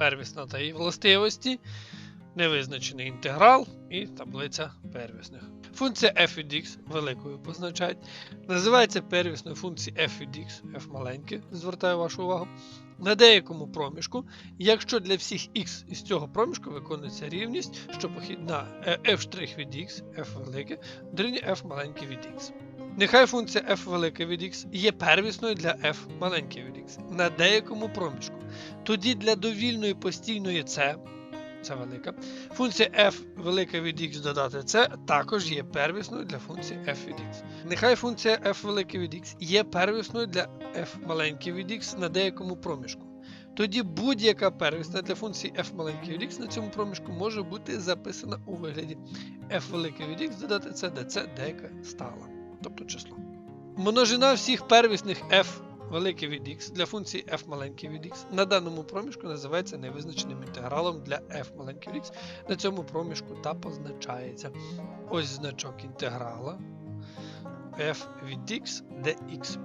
первісна та її властивості, невизначений інтеграл і таблиця первісних. Функція f від x великою позначають. Називається первісною функцією f від x, f маленьке, звертаю вашу увагу. На деякому проміжку, якщо для всіх x із цього проміжку виконується рівність, що похідна е, f' від x, f велике, дорівнює f маленьке від x. Нехай функція f велике від x є первісною для f маленьке від x на деякому проміжку. Тоді для довільної постійної c, це велика, функція f велика від x додати c також є первісною для функції f від x. Нехай функція f велике від x є первісною для f маленьке від x на деякому проміжку. Тоді будь-яка первісна для функції f маленьке від x на цьому проміжку може бути записана у вигляді f велике від x додати c, де c деяка стала, тобто число. Множина всіх первісних f велике від x для функції f маленьке від x на даному проміжку називається невизначеним інтегралом для f маленьке від x на цьому проміжку та позначається. Ось значок інтеграла f від x, де x